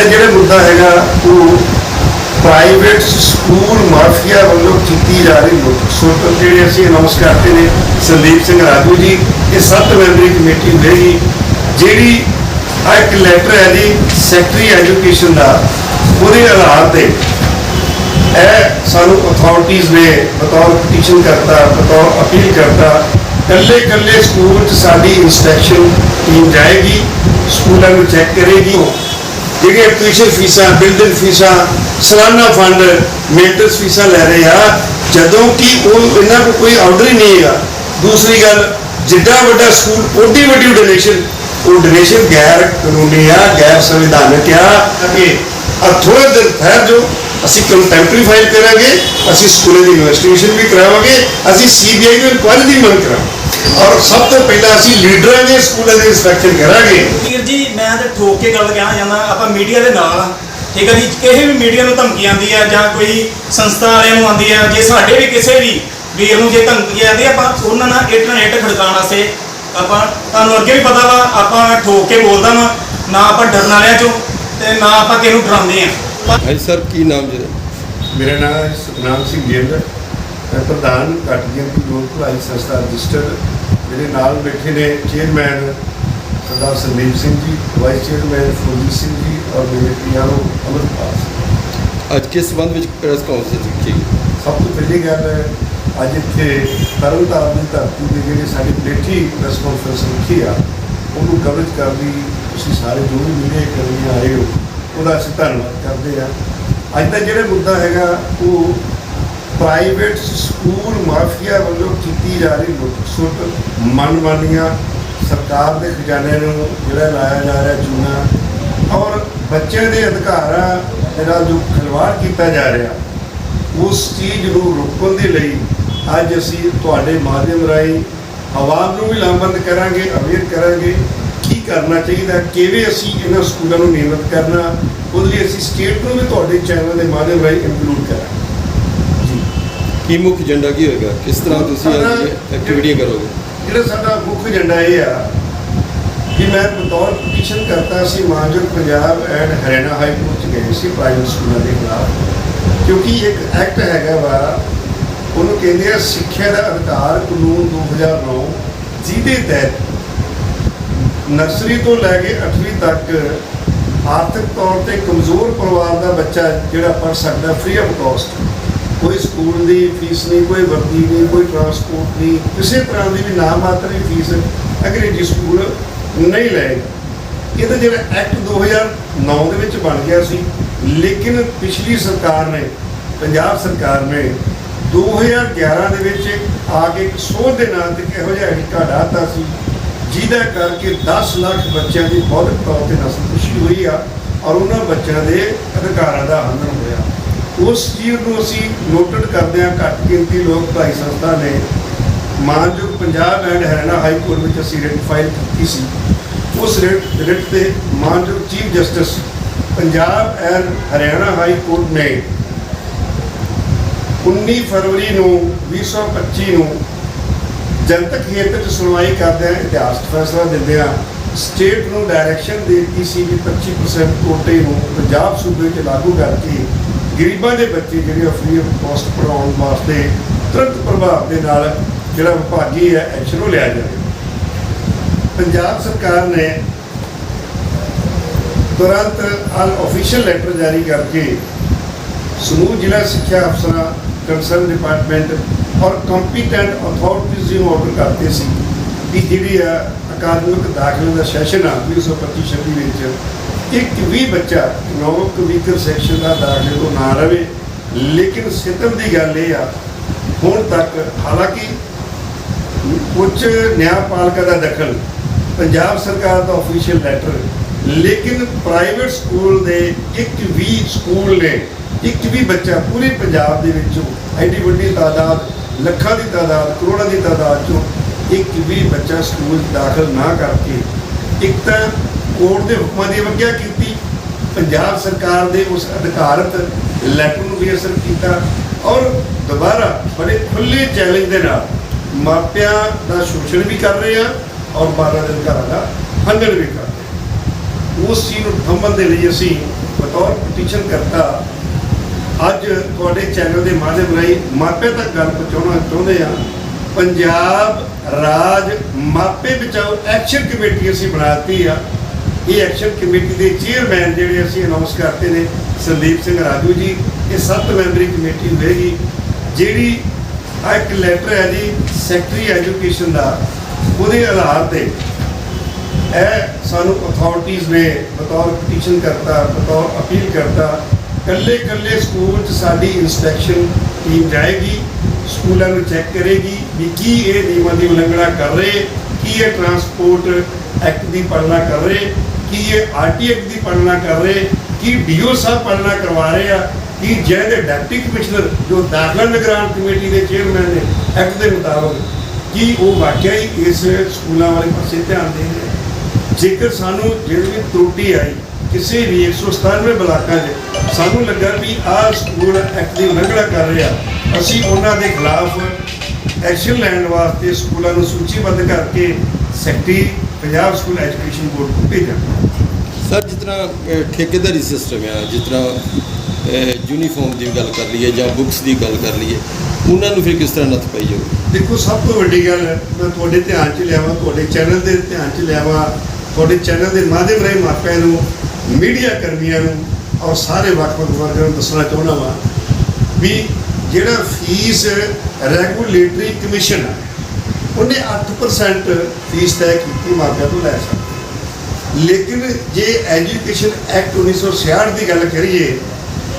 ਦਾ ਜਿਹੜਾ ਮੁੱਦਾ ਹੈਗਾ, ਉਹ ਪ੍ਰਾਈਵੇਟ ਸਕੂਲ ਮਾਫੀਆ ਵੱਲੋਂ ਕੀਤੀ ਜਾ ਰਹੀ ਲੁੱਟ। ਸੁੱਟ ਜਿਹੜੇ ਅਸੀਂ ਅਨਾਉਂਸ ਕਰਦੇ ਨੇ, ਸੰਦੀਪ ਸਿੰਘ ਰਾਜੂ ਜੀ, ਇਹ ਸੱਤ ਮੈਂਬਰੀ ਕਮੇਟੀ ਹੋਏਗੀ ਜਿਹੜੀ ਆ ਇੱਕ ਲੈਟਰ ਹੈ ਜੀ ਸੈਕਟਰੀ ਐਜੂਕੇਸ਼ਨ ਦਾ, ਉਹਦੇ ਆਧਾਰ ਤੇ ਇਹ ਸਾਨੂੰ ਅਥਾਰਟੀਆਂ ਨੇ ਬਤੌਰ ਪਟੀਸ਼ਨ ਕਰਤਾ, ਬਤੌਰ ਅਪੀਲ ਕਰਤਾ। ਕੱਲੇ ਕੱਲੇ ਸਕੂਲ 'ਚ ਸਾਡੀ ਇਨਸਪੈਕਸ਼ਨ ਟੀਮ ਜਾਏਗੀ ਸਕੂਲਾਂ ਨੂੰ ਚੈੱਕ ਕਰੇਗੀ। ਜਿਹੜੀਆਂ ਟਿਊਸ਼ਨ ਫੀਸਾਂ ਬਿਲਡਿੰਗ ਫੀਸਾਂ ਸਾਲਾਨਾ ਫੰਡ ਮੇਨਟੇਨੈਂਸ ਫੀਸਾਂ ਲੈ ਰਹੇ ਆ ਜਦੋਂ ਕਿ ਉਹ ਇਹਨਾਂ ਕੋਲ ਕੋਈ ਆਰਡਰ ਹੀ ਨਹੀਂ ਹੈਗਾ। ਦੂਸਰੀ ਗੱਲ ਜਿੱਡਾ ਵੱਡਾ ਸਕੂਲ ਓਡੀ ਵੱਡੀ ਡੋਨੇਸ਼ਨ ਉਹ ਡੋਨੇਸ਼ਨ ਗੈਰ ਕਾਨੂੰਨੀ ਆ ਗੈਰ ਸੰਵਿਧਾਨਕ ਆ। ਕਿ ਥੋੜੇ ਦਿਨ ਠਹਿਰ ਜੋ ਅਸੀਂ ਕੰਟੈਂਪਰੇਰੀ ਫਾਈਲ ਕਰਾਂਗੇ ਅਸੀਂ ਸਕੂਲਾਂ ਦੀ ਇਨਵੈਸਟੀਗੇਸ਼ਨ ਵੀ ਕਰਾਵਾਂਗੇ ਅਸੀਂ ਸੀਬੀਆਈ ਨੂੰ ਇਨਕੁਆਇਰੀ ਦੀ ਮੰਗ ਕਰਾਂਗੇ। ਔਰ ਸਭ ਤੋਂ ਪਹਿਲਾਂ ਅਸੀਂ ਲੀਡਰਾਂ ਦੇ ਸਕੂਲਾਂ ਦੀ ਇਨਸਪੈਕਸ਼ਨ ਕਰਾਂਗੇ। ਵੀਰ ਜੀ ਮੈਂ ਤੇ ਠੋਕ ਕੇ ਗੱਲ ਕਹਿਣਾ ਚਾਹੁੰਦਾ ਆਪਾਂ ਮੀਡੀਆ ਦੇ ਨਾਲ ਆ। ਠੀਕ ਹੈ ਜੀ ਕਿਸੇ ਵੀ ਮੀਡੀਆ ਨੂੰ ਧਮਕੀ ਆਉਂਦੀ ਹੈ ਜਾਂ ਕੋਈ ਸੰਸਥਾ ਵਾਲਿਆਂ ਨੂੰ ਆਉਂਦੀ ਹੈ ਜੇ ਸਾਡੇ ਵੀ ਕਿਸੇ ਵੀ ਵੀਰ ਨੂੰ ਜੇ ਧਮਕੀ ਆਉਂਦੀ ਹੈ, ਆਪਾਂ ਉਹਨਾਂ ਨਾਲ ਇੱਟ ਨਾਲ ਇੱਟ ਖੜਕਾਉਣ ਵਾਸਤੇ ਆਪਾਂ ਤੁਹਾਨੂੰ ਅੱਗੇ ਵੀ ਪਤਾ ਵਾ ਆਪਾਂ ਠੋਕ ਕੇ ਬੋਲਦਾ ਵਾ ਨਾ ਆਪਾਂ ਡਰਨ ਵਾਲਿਆਂ ਚੋਂ ਤੇ ਨਾ ਆਪਾਂ ਕਿਸੇ ਨੂੰ ਡਰਾਉਂਦੇ ਆ। ਹਾਂਜੀ ਸਰ ਕੀ ਨਾਮ ਜੀ? ਮੇਰਾ ਨਾਮ ਹੈ ਸਤਨਾਮ ਸਿੰਘ ਗਿੱਲ ਮੈਂ ਪ੍ਰਧਾਨ ਘਟਗੀਆਂ ਦੀ ਲੋਕ ਭਲਾਈ ਸੰਸਥਾ ਰਜਿਸਟਰ ਮੇਰੇ ਨਾਲ ਬੈਠੇ ਨੇ ਚੇਅਰਮੈਨ ਸਰਦਾਰ ਸੰਦੀਪ ਸਿੰਘ ਜੀ ਵਾਈਸ ਚੇਅਰਮੈਨ ਫੁਰਜੀਤ ਸਿੰਘ ਜੀ ਔਰ ਮੇਰੇ ਪਿਆਰੋ ਅਮਰਪਾਲ ਅੱਜ ਕਿਸ ਸੰਬੰਧ ਵਿੱਚ ਪ੍ਰੈਸ ਕਾਨਫਰੰਸ ਗਈ ਸਭ ਤੋਂ ਪਹਿਲੀ ਗੱਲ ਹੈ ਅੱਜ ਇੱਥੇ ਤਰਨਤਾਰਨ ਦੀ ਧਰਤੀ ਦੇ ਜਿਹੜੇ ਸਾਡੀ ਪਲੇਠੀ ਪ੍ਰੈਸ ਕਾਨਫਰੰਸ ਰੱਖੀ ਆ ਉਹਨੂੰ ਕਵਰੇਜ ਕਰਨ ਦੀ ਤੁਸੀਂ ਸਾਰੇ ਜੋ ਵੀ ਮੀਡੀਆ ਕਰਨੀ ਆਏ ਹੋ ਉਹਦਾ ਅਸੀਂ ਧੰਨਵਾਦ ਕਰਦੇ ਆ ਅੱਜ ਦਾ ਜਿਹੜਾ ਮੁੱਦਾ ਹੈਗਾ ਉਹ ਪ੍ਰਾਈਵੇਟ ਸਕੂਲ ਮਾਫੀਆ ਵੱਲੋਂ ਕੀਤੀ ਜਾ ਰਹੀ ਲੁੱਟ ਸੁੱਟ ਮਨਮਾਨੀਆਂ, ਸਰਕਾਰ ਦੇ ਖਜ਼ਾਨੇ ਨੂੰ ਜਿਹੜਾ ਲਾਇਆ ਜਾ ਰਿਹਾ ਚੂਨਾ, ਔਰ ਬੱਚਿਆਂ ਦੇ ਅਧਿਕਾਰਾਂ ਦੇ ਨਾਲ ਜੋ ਖਿਲਵਾੜ ਕੀਤਾ ਜਾ ਰਿਹਾ, ਉਸ ਚੀਜ਼ ਨੂੰ ਰੋਕਣ ਦੇ ਲਈ ਅੱਜ ਅਸੀਂ ਤੁਹਾਡੇ ਮਾਧਿਅਮ ਰਾਹੀਂ ਆਵਾਜ਼ ਨੂੰ ਵੀ ਲਾਮਬੰਦ ਕਰਾਂਗੇ, ਅਵੇਅਰ ਕਰਾਂਗੇ, ਕੀ ਕਰਨਾ ਚਾਹੀਦਾ, ਕਿਵੇਂ ਅਸੀਂ ਇਹਨਾਂ ਸਕੂਲਾਂ ਨੂੰ ਨਿਯਮਿਤ ਕਰਨਾ, ਉਹਦੇ ਲਈ ਅਸੀਂ ਸਟੇਟ ਨੂੰ ਵੀ ਤੁਹਾਡੇ ਚੈਨਲ ਦੇ ਮਾਧਿਅਮ ਰਾਹੀਂ ਇਨਕਲੂਡ ਕਰਾਂਗੇ। ਕੀ ਮੁੱਖ ਏਜੰਡਾ ਕੀ ਹੋਏਗਾ? ਕਿਸ ਤਰ੍ਹਾਂ ਤੁਸੀਂ ਐਕਟੀਵਿਟੀਆਂ ਕਰੋਗੇ? ਜਿਹੜਾ ਸਾਡਾ ਮੁੱਖ ਏਜੰਡਾ ਇਹ ਆ ਕਿ ਮੈਂ ਬਤੌਰ ਪਟੀਸ਼ਨ ਕਰਤਾ ਸੀ ਮਾਨਯੋਗ Punjab and Haryana high court ਚ ਗਏ ਸੀ ਪ੍ਰਾਈਵੇਟ ਸਕੂਲਾਂ ਦੇ ਖਿਲਾਫ ਕਿਉਂਕਿ ਇੱਕ ਐਕਟ ਹੈਗਾ ਵਾ ਉਹਨੂੰ ਕਹਿੰਦੇ ਆ ਸਿੱਖਿਆ ਦਾ ਅਧਿਕਾਰ ਕਾਨੂੰਨ 2009 ਜਿਹਦੇ ਤਹਿਤ ਨਰਸਰੀ ਤੋਂ ਲੈ ਕੇ 8ਵੀਂ ਤੱਕ ਆਰਥਿਕ ਤੌਰ ਤੇ ਕਮਜ਼ੋਰ ਪਰਿਵਾਰ ਦਾ ਬੱਚਾ ਜਿਹੜਾ ਪੜ ਸਕਦਾ ਫ੍ਰੀ ਆਫ ਕਾਸਟ ਕੋਈ ਸਕੂਲ ਦੀ ਫੀਸ ਨਹੀਂ, ਕੋਈ ਵਰਦੀ ਨਹੀਂ, ਕੋਈ ਟਰਾਂਸਪੋਰਟ ਨਹੀਂ, ਕਿਸੇ ਤਰ੍ਹਾਂ ਦੀ ਵੀ ਨਾ ਮਾਤਰ ਹੀ ਫੀਸ ਅੰਗਰੇਜ਼ੀ ਸਕੂਲ ਨਹੀਂ ਲਏਗਾ ਤਾਂ ਜਿਹੜਾ ਐਕਟ 2009 ਦੇ ਵਿੱਚ ਬਣ ਗਿਆ ਸੀ, ਲੇਕਿਨ ਪਿਛਲੀ ਸਰਕਾਰ ਨੇ, ਪੰਜਾਬ ਸਰਕਾਰ ਨੇ 2011 ਦੇ ਵਿੱਚ ਆ ਕੇ ਇੱਕ ਸੋਧ ਦੇ ਨਾਂ ਤੇ ਇਹੋ ਜਿਹਾ ਹਿੱਕਾ ਡਾਤਾ ਸੀ, ਜਿਹਦਾ ਕਰਕੇ 10 ਲੱਖ ਬੱਚਿਆਂ ਦੀ ਬੌਧਿਕ ਤੌਰ ਤੇ ਨਸਲਕੁਸ਼ੀ ਹੋਈ ਆ ਔਰ ਉਹਨਾਂ ਬੱਚਿਆਂ ਦੇ ਅਧਿਕਾਰਾਂ ਦਾ ਹਨਨ ਹੋਇਆ। ਉਸ ਚੀਜ਼ ਨੂੰ ਅਸੀਂ ਨੋਟਡ ਕਰਦੇ ਹਾਂ, ਘੱਟ ਗਿਣਤੀ ਲੋਕ ਭਾਈ ਸੰਸਥਾ ਨੇ। ਮਾਨਯੋਗ Punjab and Haryana high court ਵਿੱਚ ਅਸੀਂ ਰਿਟ ਫਾਈਲ ਕੀਤੀ ਸੀ। ਉਸ ਰਿਟ ਰਿਟ ਤੇ ਮਾਨਯੋਗ chief justice Punjab and Haryana high court ਨੇ 19 ਫਰਵਰੀ ਨੂੰ 2025 ਨੂੰ ਜਨਤਕ ਹਿੱਤ ਵਿੱਚ ਸੁਣਵਾਈ ਕਰਦਿਆਂ ਇਤਿਹਾਸਕ ਫੈਸਲਾ ਦਿੰਦਿਆਂ ਸਟੇਟ ਨੂੰ ਡਾਇਰੈਕਸ਼ਨ ਦੇ ਦਿੱਤੀ ਸੀ ਵੀ 25% ਕੋਟੇ ਨੂੰ ਪੰਜਾਬ ਸੂਬੇ 'ਚ ਲਾਗੂ ਕਰਕੇ ਗਰੀਬਾਂ ਦੇ ਬੱਚੇ ਜਿਹੜੇ ਫ੍ਰੀ ਆਫ ਕਾਸਟ ਪੜਾਉਣ ਵਾਸਤੇ ਤੁਰੰਤ ਪ੍ਰਭਾਵ ਦੇ ਨਾਲ ਜਿਹੜਾ ਵਿਭਾਗੀ ਹੈ ਐਕਸ਼ਨ ਉਹ ਲਿਆ ਜਾਵੇ। ਪੰਜਾਬ ਸਰਕਾਰ ਨੇ ਤੁਰੰਤ ਅਨ ਅਫੀਸ਼ੀਅਲ ਲੈਟਰ ਜਾਰੀ ਕਰਕੇ ਸਮੂਹ ਜ਼ਿਲ੍ਹਾ ਸਿੱਖਿਆ ਅਫਸਰਾਂ ਕੰਸਰਨ ਡਿਪਾਰਟਮੈਂਟ ਔਰ ਕੰਪੀਟੈਂਟ ਅਥਾਰਟੀਜ਼ ਨੂੰ ਆਰਡਰ ਕਰਤੇ ਸੀ। ਕਿ ਜਿਹੜੀ ਆ ਅਕਾਦਮਿਕ ਦਾਖਲੇ ਦਾ ਸੈਸ਼ਨ ਆ 2025 ਵਿੱਚ ਇੱਕ ਵੀ ਬੱਚਾ ਨੌਕ ਵੀਕਰ ਸੈਕਸ਼ਨ ਦਾ ਦਾਖਲੇ ਤੋਂ ਨਾ ਰਵੇ। ਲੇਕਿਨ ਸਿੱਤਮ ਦੀ ਗੱਲ ਇਹ ਆ, ਹੁਣ ਤੱਕ ਹਾਲਾਂਕਿ ਉੱਚ ਨਿਆਂਪਾਲਕਾ ਦਾ ਦਖਲ, ਪੰਜਾਬ ਸਰਕਾਰ ਦਾ ਅਫੀਸ਼ੀਅਲ ਲੈਟਰ ਲੇਕਿਨ ਪ੍ਰਾਈਵੇਟ ਸਕੂਲ ਦੇ ਇੱਕ ਵੀ ਸਕੂਲ ਨੇ, ਇੱਕ ਵੀ ਬੱਚਾ ਪੂਰੇ ਪੰਜਾਬ ਦੇ ਵਿੱਚੋਂ, ਐਡੀ ਵੱਡੀ ਤਾਦਾਦ, ਲੱਖਾਂ ਦੀ ਤਾਦਾਦ, ਕਰੋੜਾਂ ਦੀ ਤਾਦਾਦ ਚੋਂ ਇੱਕ ਵੀ ਬੱਚਾ ਸਕੂਲ 'ਚ ਦਾਖਲ ਨਾ ਕਰਕੇ, ਇੱਕ ਤਾਂ ਕੋਰਟ ਦੇ ਹੁਕਮਾਂ ਦੀ ਅਵਗਿਆ ਕੀਤੀ। ਪੰਜਾਬ ਸਰਕਾਰ ਦੇ ਉਸ ਅਧਿਕਾਰਤ ਲੈਟਰ ਨੂੰ ਵੀ ਅਸਰ ਕੀਤਾ ਔਰ ਦੁਬਾਰਾ ਬੜੇ ਖੁੱਲੇ ਚੈਲੰਜ ਦੇ ਨਾਲ ਮਾਪਿਆਂ ਦਾ ਸ਼ੋਸ਼ਣ ਵੀ ਕਰ ਰਹੇ ਆ ਔਰ ਬਾਲਾਂ ਦੇ ਅਧਿਕਾਰਾਂ ਦਾ ਹੰਗਣ ਵੀ ਕਰ ਰਹੇ ਉਸ ਚੀਜ਼ ਨੂੰ ਥੰਮਣ ਦੇ ਲਈ ਅਸੀਂ ਬਤੌਰ ਪਟੀਸ਼ਨ ਕਰਤਾ। ਅੱਜ ਤੁਹਾਡੇ ਚੈਨਲ ਦੇ ਮਾਧਿਅਮ ਰਾਹੀਂ ਮਾਪੇ ਤੱਕ ਗੱਲ ਪਹੁੰਚਾਉਣਾ ਚਾਹੁੰਦੇ ਆ ਪੰਜਾਬ ਰਾਜ ਮਾਪੇ ਬਚਾਓ ਐਕਸ਼ਨ ਕਮੇਟੀ ਅਸੀਂ ਬਣਾਤੀ ਆ। ਇਹ ਐਕਸ਼ਨ ਕਮੇਟੀ ਦੇ ਚੇਅਰਮੈਨ ਜਿਹੜੇ ਅਸੀਂ ਅਨਾਉਂਸ ਕਰਤੇ ਨੇ, ਸੰਦੀਪ ਸਿੰਘ ਰਾਜੂ ਜੀ, ਇਹ ਸੱਤ ਮੈਂਬਰੀ ਕਮੇਟੀ ਹੋਏਗੀ, ਜਿਹੜੀ ਆਹ ਇੱਕ ਲੈਟਰ ਹੈ ਜੀ ਸੈਕਟਰੀ ਐਜੂਕੇਸ਼ਨ ਦਾ। ਉਹਦੇ ਆਧਾਰ ਤੇ ਇਹ ਸਾਨੂੰ ਅਥਾਰਟੀਆਂ ਨੇ ਬਤੌਰ ਪਟੀਸ਼ਨ ਕਰਤਾ, ਬਤੌਰ ਅਪੀਲ ਕਰਤਾ। ਕੱਲੇ ਕੱਲੇ ਸਕੂਲ 'ਚ ਸਾਡੀ ਇਨਸਪੈਕਸ਼ਨ ਟੀਮ ਜਾਏਗੀ ਸਕੂਲਾਂ ਨੂੰ ਚੈੱਕ ਕਰੇਗੀ ਵੀ ਕੀ ਇਹ ਨਿਯਮਾਂ ਦੀ ਉਲੰਘਣਾ ਕਰ ਰਹੇ, ਕੀ ਇਹ ਟਰਾਂਸਪੋਰਟ ਐਕਟ ਦੀ ਪਾਲਣਾ ਕਰ ਰਹੇ। ਕੀ ਇਹ ਆਰਟੀ ਐਕਟ ਦੀ ਪਾਲਣਾ ਕਰ ਰਹੇ, ਕੀ ਡੀਓ ਸਾਹਿਬ ਪਾਲਣਾ ਕਰਵਾ ਰਹੇ ਆ, ਕਿ ਜਿਹਦੇ ਡਿਪਟੀ ਕਮਿਸ਼ਨਰ ਜੋ ਦਾਖਲਾ ਨਿਗਰਾਨ ਕਮੇਟੀ ਦੇ ਚੇਅਰਮੈਨ ਨੇ, ਐਕਟ ਦੇ ਮੁਤਾਬਕ ਕੀ ਉਹ ਵਾਕਿਆ ਹੀ ਇਸ ਸਕੂਲਾਂ ਵਾਲੇ ਪਾਸੇ ਧਿਆਨ ਦੇ ਰਹੇ? ਜੇਕਰ ਸਾਨੂੰ ਜਿਹੜੀ ਵੀ ਤਰੁੱਟੀ ਆਈ, ਕਿਸੇ ਵੀ 197 ਬਲਾਕਾਂ 'ਚ ਸਾਨੂੰ ਲੱਗਾ ਵੀ ਆਹ ਸਕੂਲ ਐਕਟ ਦੀ ਉਲੰਘਣਾ ਕਰ ਰਿਹਾ, ਅਸੀਂ ਉਹਨਾਂ ਦੇ ਖਿਲਾਫ ਐਕਸ਼ਨ ਲੈਣ ਵਾਸਤੇ ਸਕੂਲਾਂ ਨੂੰ ਸੂਚੀਬੱਧ ਕਰਕੇ secretary Punjab school education board ਨੂੰ ਭੇਜਾਂਗੇ ਸਰ ਜਿਸ ਤਰ੍ਹਾਂ ਠੇਕੇਦਾਰੀ ਸਿਸਟਮ ਹੈ ਜਿਸ ਤਰ੍ਹਾਂ ਯੂਨੀਫਾਰਮ ਦੀ ਗੱਲ ਕਰ ਲਈਏ ਜਾਂ ਬੁੱਕਸ ਦੀ ਗੱਲ ਕਰ ਲਈਏ ਉਹਨਾਂ ਨੂੰ ਫਿਰ ਕਿਸ ਤਰ੍ਹਾਂ ਨੱਥ ਪਾਈ ਜਾਊ ਦੇਖੋ ਸਭ ਤੋਂ ਵੱਡੀ ਗੱਲ ਮੈਂ ਤੁਹਾਡੇ ਧਿਆਨ 'ਚ ਲਿਆਵਾਂ ਤੁਹਾਡੇ ਚੈਨਲ ਦੇ ਧਿਆਨ 'ਚ ਲਿਆਵਾਂ ਤੁਹਾਡੇ ਚੈਨਲ ਦੇ ਮਾਧਿਅਮ ਰਾਹੀਂ ਮਾਪਿਆਂ ਨੂੰ ਮੀਡੀਆ ਕਰਮੀਆਂ ਨੂੰ ਔਰ ਸਾਰੇ ਵੱਖ-ਵੱਖ ਵਰਗਾਂ ਨੂੰ ਦੱਸਣਾ ਚਾਹੁੰਦਾ ਵਾਂ ਵੀ ਜਿਹੜਾ ਫੀਸ ਰੈਗੂਲੇਟਰੀ ਕਮਿਸ਼ਨ ਆ ਉਹਨੇ 8% ਫੀਸ ਤੈਅ ਕੀਤੀ ਮਾਪਿਆਂ ਤੋਂ ਲੈ ਸਕਦਾ। ਲੇਕਿਨ ਜੇ ਐਜੂਕੇਸ਼ਨ ਐਕਟ 1966 ਦੀ ਗੱਲ ਕਰੀਏ,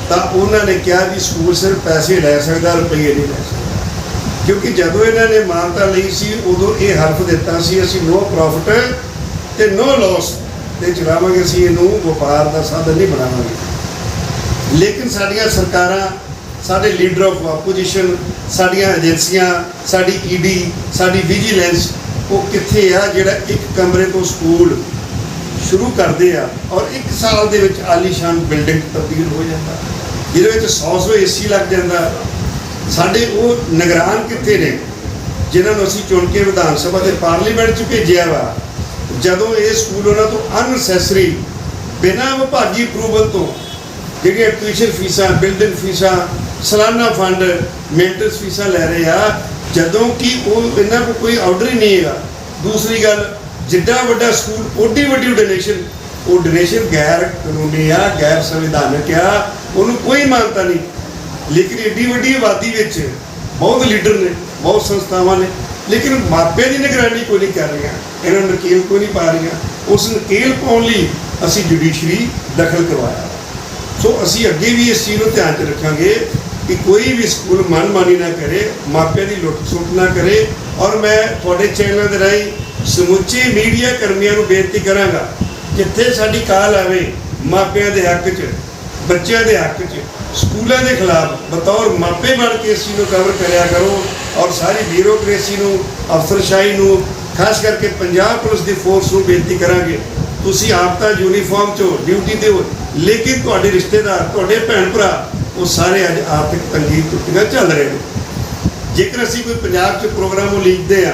ਤਾਂ ਉਹਨਾਂ ਨੇ ਕਿਹਾ ਵੀ ਸਕੂਲ ਸਿਰਫ ਪੈਸੇ ਲੈ ਸਕਦਾ, ਰੁਪਈਏ ਨਹੀਂ ਲੈ ਸਕਦਾ। ਕਿਉਂਕਿ ਜਦੋਂ ਇਹਨਾਂ ਨੇ ਮਾਨਤਾ ਲਈ ਸੀ, ਉਦੋਂ ਇਹ ਹਰਫ ਦਿੱਤਾ ਸੀ, ਅਸੀਂ ਨੋ ਪ੍ਰੋਫਿਟ ਤੇ ਨੋ ਲਾਸ ਤੇ ਚਲਾਵਾਂਗੇ ਅਸੀਂ ਇਹਨੂੰ, ਵਪਾਰ ਦਾ ਸਾਧਨ ਨਹੀਂ ਬਣਾਵਾਂਗੇ। ਲੇਕਿਨ ਸਾਡੀਆਂ ਸਰਕਾਰਾਂ ਸਾਡੇ ਲੀਡਰ ਆਫ ਆਪੋਜੀਸ਼ਨ ਸਾਡੀਆਂ ਏਜੰਸੀਆਂ ਸਾਡੀ ਈਡੀ ਸਾਡੀ ਵਿਜੀਲੈਂਸ ਉਹ ਕਿੱਥੇ ਆ? ਜਿਹੜਾ ਇੱਕ ਕਮਰੇ ਤੋਂ ਸਕੂਲ ਸ਼ੁਰੂ ਕਰਦੇ ਆ ਔਰ ਇੱਕ ਸਾਲ ਦੇ ਵਿੱਚ ਆਲੀਸ਼ਾਨ ਬਿਲਡਿੰਗ ਤਬਦੀਲ ਹੋ ਜਾਂਦਾ। ਜਿਹਦੇ ਵਿੱਚ 100 100 ਏਸੀ ਲੱਗ ਜਾਂਦਾ। ਸਾਡੇ ਉਹ ਨਿਗਰਾਨ ਕਿੱਥੇ ਨੇ? ਜਿਨ੍ਹਾਂ ਨੂੰ ਅਸੀਂ ਚੁਣ ਕੇ ਵਿਧਾਨ ਸਭਾ ਤੇ ਪਾਰਲੀਮੈਂਟ 'ਚ ਭੇਜਿਆ ਵਾ। ਜਦੋਂ ਇਹ ਸਕੂਲ ਉਹਨਾਂ ਤੋਂ ਅਨਸੈਸਰੀ ਬਿਨਾਂ ਵਿਭਾਗੀ ਅਪਰੂਵਲ ਤੋਂ ਜਿਹੜੀਆਂ ਟਿਊਸ਼ਨ ਫੀਸਾਂ ਬਿਲਡਿੰਗ ਫੀਸਾਂ ਸਾਲਾਨਾ ਫੰਡ ਮੇਨਟੈਂਸ ਫੀਸਾਂ ਲੈ ਰਹੇ ਆ, ਜਦੋਂ ਕਿ ਉਹ ਇਹਨਾਂ ਕੋਲ ਕੋਈ ਆਰਡਰ ਹੀ ਨਹੀਂ ਹੈਗਾ। ਦੂਸਰੀ ਗੱਲ, ਜਿੱਡਾ ਵੱਡਾ ਸਕੂਲ, ਓਡੀ ਵੱਡੀ ਡੋਨੇਸ਼ਨ ਉਹ ਡੋਨੇਸ਼ਨ ਗੈਰ ਕਾਨੂੰਨੀ ਆ, ਗੈਰ ਸੰਵਿਧਾਨਕ ਆ, ਉਹਨੂੰ ਕੋਈ ਮਾਨਤਾ ਨਹੀਂ। ਲੇਕਿਨ ਏਡੀ ਵੱਡੀ ਆਬਾਦੀ ਵਿੱਚ ਬਹੁਤ ਲੀਡਰ ਨੇ, ਬਹੁਤ ਸੰਸਥਾਵਾਂ ਨੇ, ਲੇਕਿਨ ਮਾਪਿਆਂ ਦੀ ਨਿਗਰਾਨੀ ਕੋਈ ਨਹੀਂ ਕਰ ਰਹੀਆਂ। ਇਹਨਾਂ ਨੂੰ ਨਕੇਲ ਕੋਈ ਨਹੀਂ ਪਾ ਰਹੀਆਂ। ਉਸ ਨਕੇਲ ਪਾਉਣ ਲਈ ਅਸੀਂ ਜੁਡੀਸ਼ਰੀ ਦਖਲ ਕਰਵਾਇਆ। ਸੋ ਅਸੀਂ ਅੱਗੇ ਵੀ ਇਸ ਚੀਜ਼ ਨੂੰ ਧਿਆਨ 'ਚ ਰੱਖਾਂਗੇ ਕਿ ਕੋਈ ਵੀ ਸਕੂਲ ਮਨਮਾਨੀ ਨਾ ਕਰੇ, ਮਾਪਿਆਂ ਦੀ ਲੁੱਟ ਸੁੱਟ ਨਾ ਕਰੇ। ਔਰ ਮੈਂ ਤੁਹਾਡੇ ਚੈਨਲ ਦੇ ਰਾਹੀਂ ਸਮੁੱਚੇ ਮੀਡੀਆ ਕਰਮੀਆਂ ਨੂੰ ਬੇਨਤੀ ਕਰਾਂਗਾ ਜਿੱਥੇ ਸਾਡੀ ਕਾਲ ਆਵੇ ਮਾਪਿਆਂ ਦੇ ਹੱਕ 'ਚ, ਬੱਚਿਆਂ ਦੇ ਹੱਕ 'ਚ, ਸਕੂਲਾਂ ਦੇ ਖਿਲਾਫ ਬਤੌਰ ਮਾਪੇ ਬਣ ਕੇ ਇਸ ਨੂੰ ਕਵਰ ਕਰਿਆ ਕਰੋ। ਔਰ ਸਾਰੀ ਬਿਊਰੋਕ੍ਰੇਸੀ ਨੂੰ, ਅਫਸਰਸ਼ਾਹੀ ਨੂੰ, ਖਾਸ ਕਰਕੇ ਪੰਜਾਬ ਪੁਲਿਸ ਦੀ ਫੋਰਸ ਨੂੰ ਬੇਨਤੀ ਕਰਾਂਗੇ। ਤੁਸੀਂ ਆਪ ਤਾਂ ਯੂਨੀਫਾਰਮ 'ਚੋਂ ਡਿਊਟੀ ਤੇ ਹੋ, ਲੇਕਿਨ ਤੁਹਾਡੇ ਰਿਸ਼ਤੇਦਾਰ, ਤੁਹਾਡੇ ਭੈਣ ਭਰਾ ਉਹ ਸਾਰੇ ਅੱਜ ਆਰਥਿਕ ਤੰਗੀ ਟੁੱਟੀਆਂ ਚੱਲ ਰਹੇ ਨੇ। ਜੇਕਰ ਅਸੀਂ ਕੋਈ ਪੰਜਾਬ 'ਚ ਪ੍ਰੋਗਰਾਮ ਉਲੀਕਦੇ ਆ